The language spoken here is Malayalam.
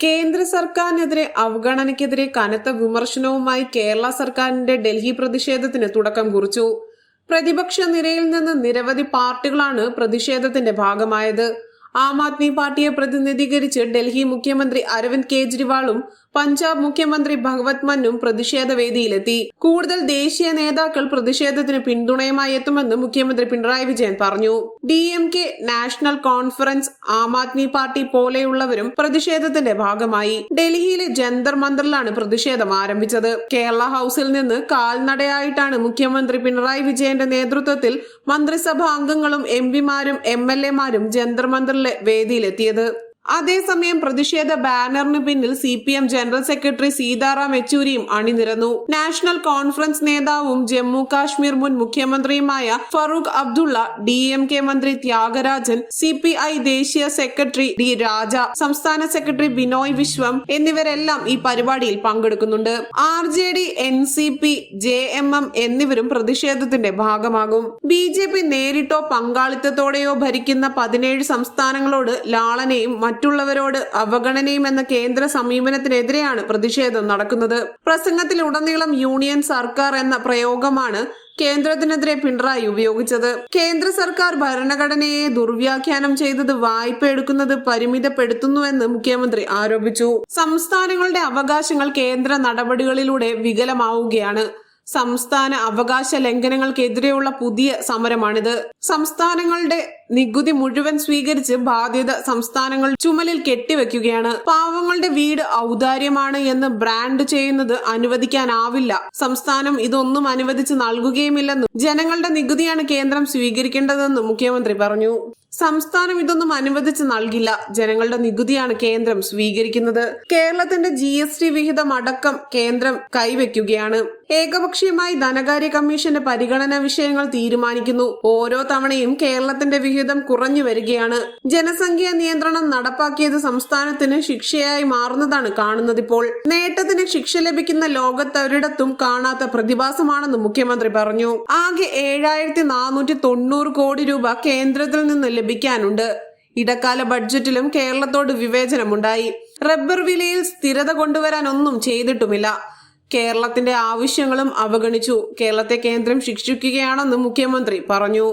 കേന്ദ്ര സർക്കാരിനെതിരെ അവഗണനയ്ക്കെതിരെ കനത്ത വിമർശനവുമായി കേരള സർക്കാരിന്റെ ഡൽഹി പ്രതിഷേധത്തിന് തുടക്കം കുറിച്ചു. പ്രതിപക്ഷ നിരയിൽ നിന്ന് നിരവധി പാർട്ടികളാണ് പ്രതിഷേധത്തിന്റെ ഭാഗമായത്. ആം ആദ്മി പാർട്ടിയെ പ്രതിനിധീകരിച്ച് ഡൽഹി മുഖ്യമന്ത്രി അരവിന്ദ് കെജ്രിവാളും പഞ്ചാബ് മുഖ്യമന്ത്രി ഭഗവത് മന്നും പ്രതിഷേധ വേദിയിലെത്തി. കൂടുതൽ ദേശീയ നേതാക്കൾ പ്രതിഷേധത്തിന് പിന്തുണയുമായി എത്തുമെന്ന് മുഖ്യമന്ത്രി പിണറായി വിജയൻ പറഞ്ഞു. D M K national conference Aam Aadmi party പോലെയുള്ളവരും പ്രതിഷേധത്തിന്റെ ഭാഗമായി. ഡൽഹിയിലെ ജന്തർ മന്ദറിലാണ് പ്രതിഷേധം ആരംഭിച്ചത്. കേരള ഹൌസിൽ നിന്ന് കാൽനടയായിട്ടാണ് മുഖ്യമന്ത്രി പിണറായി വിജയന്റെ നേതൃത്വത്തിൽ മന്ത്രിസഭാ അംഗങ്ങളും എം പിമാരും എം എൽ എമാരും ജന്തർ മന്ദറിലെ വേദിയിലെത്തിയത്. അതേസമയം പ്രതിഷേധ ബാനറിന് പിന്നിൽ C P M general secretary Sitaram യെച്ചൂരിയും അണിനിരന്നു. നാഷണൽ കോൺഫറൻസ് നേതാവും ജമ്മു കാശ്മീർ മുൻ മുഖ്യമന്ത്രിയുമായ Farooq Abdullah D M K മന്ത്രി ത്യാഗരാജൻ സി പി ഐ ദേശീയ സെക്രട്ടറി ഡി രാജ സംസ്ഥാന സെക്രട്ടറി ബിനോയ് വിശ്വം എന്നിവരെല്ലാം ഈ പരിപാടിയിൽ പങ്കെടുക്കുന്നുണ്ട്. R J D N C P J M M എന്നിവരും പ്രതിഷേധത്തിന്റെ ഭാഗമാകും. ബി ജെ പി നേരിട്ടോ പങ്കാളിത്തത്തോടെയോ ഭരിക്കുന്ന പതിനേഴ് സംസ്ഥാനങ്ങളോട് ലാളനയും മറ്റുള്ളവരോട് അവഗണനയും എന്ന കേന്ദ്ര സമീപനത്തിനെതിരെയാണ് പ്രതിഷേധം നടക്കുന്നത്. പ്രസംഗത്തിൽ ഉടനീളം യൂണിയൻ സർക്കാർ എന്ന പ്രയോഗമാണ് കേന്ദ്രത്തിനെതിരെ പിണറായി ഉപയോഗിച്ചത്. കേന്ദ്ര സർക്കാർ ഭരണഘടനയെ ദുർവ്യാഖ്യാനം ചെയ്തത് വായ്പ എടുക്കുന്നത് പരിമിതപ്പെടുത്തുന്നുവെന്ന് മുഖ്യമന്ത്രി ആരോപിച്ചു. സംസ്ഥാനങ്ങളുടെ അവകാശങ്ങൾ കേന്ദ്ര നടപടികളിലൂടെ വികലമാവുകയാണ്. സംസ്ഥാന അവകാശ ലംഘനങ്ങൾക്കെതിരെയുള്ള പുതിയ സമരമാണിത്. സംസ്ഥാനങ്ങളുടെ നികുതി മുഴുവൻ സ്വീകരിച്ച് ബാധ്യത സംസ്ഥാനങ്ങൾ ചുമലിൽ കെട്ടിവെക്കുകയാണ്. പാവങ്ങളുടെ വീട് ഔദാര്യമാണ് എന്ന് ബ്രാൻഡ് ചെയ്യുന്നത് അനുവദിക്കാനാവില്ല. സംസ്ഥാനം ഇതൊന്നും അനുവദിച്ച് നൽകുകയുമില്ലെന്നും ജനങ്ങളുടെ നികുതിയാണ് കേന്ദ്രം സ്വീകരിക്കേണ്ടതെന്നും മുഖ്യമന്ത്രി പറഞ്ഞു. സംസ്ഥാനം ഇതൊന്നും അനുവദിച്ച് നൽകില്ല. ജനങ്ങളുടെ നികുതിയാണ് കേന്ദ്രം സ്വീകരിക്കുന്നത്. കേരളത്തിന്റെ ജി എസ് ടി വിഹിതം അടക്കം കേന്ദ്രം കൈവയ്ക്കുകയാണ് ഏകപക്ഷീയമായി ധനകാര്യ കമ്മീഷന്റെ പരിഗണന വിഷയങ്ങൾ തീരുമാനിക്കുന്നു. ഓരോ തവണയും കേരളത്തിന്റെ വിഹിതം കുറഞ്ഞു വരികയാണ്. ജനസംഖ്യാ നിയന്ത്രണം നടപ്പാക്കിയത് സംസ്ഥാനത്തിന് ശിക്ഷയായി മാറുന്നതാണ് കാണുന്നതിപ്പോൾ നേട്ടത്തിന് ശിക്ഷ ലഭിക്കുന്ന ലോകത്തൊരിടത്തും കാണാത്ത പ്രതിഭാസമാണെന്ന് മുഖ്യമന്ത്രി പറഞ്ഞു. ആകെ ഏഴായിരത്തി നാനൂറ്റി തൊണ്ണൂറ് കോടി രൂപ കേന്ദ്രത്തിൽ നിന്ന് ലഭിക്കാനുണ്ട്. ഇടക്കാല ബഡ്ജറ്റിലും കേരളത്തോട് വിവേചനമുണ്ടായി. റബ്ബർ വിലയിൽ സ്ഥിരത കൊണ്ടുവരാൻ ഒന്നും ചെയ്തിട്ടുമില്ല. കേരളത്തിന്റെ ആവശ്യങ്ങളും അവഗണിച്ചു. കേരളത്തെ കേന്ദ്രം ശിക്ഷിക്കുകയാണെന്ന് മുഖ്യമന്ത്രി പറഞ്ഞു.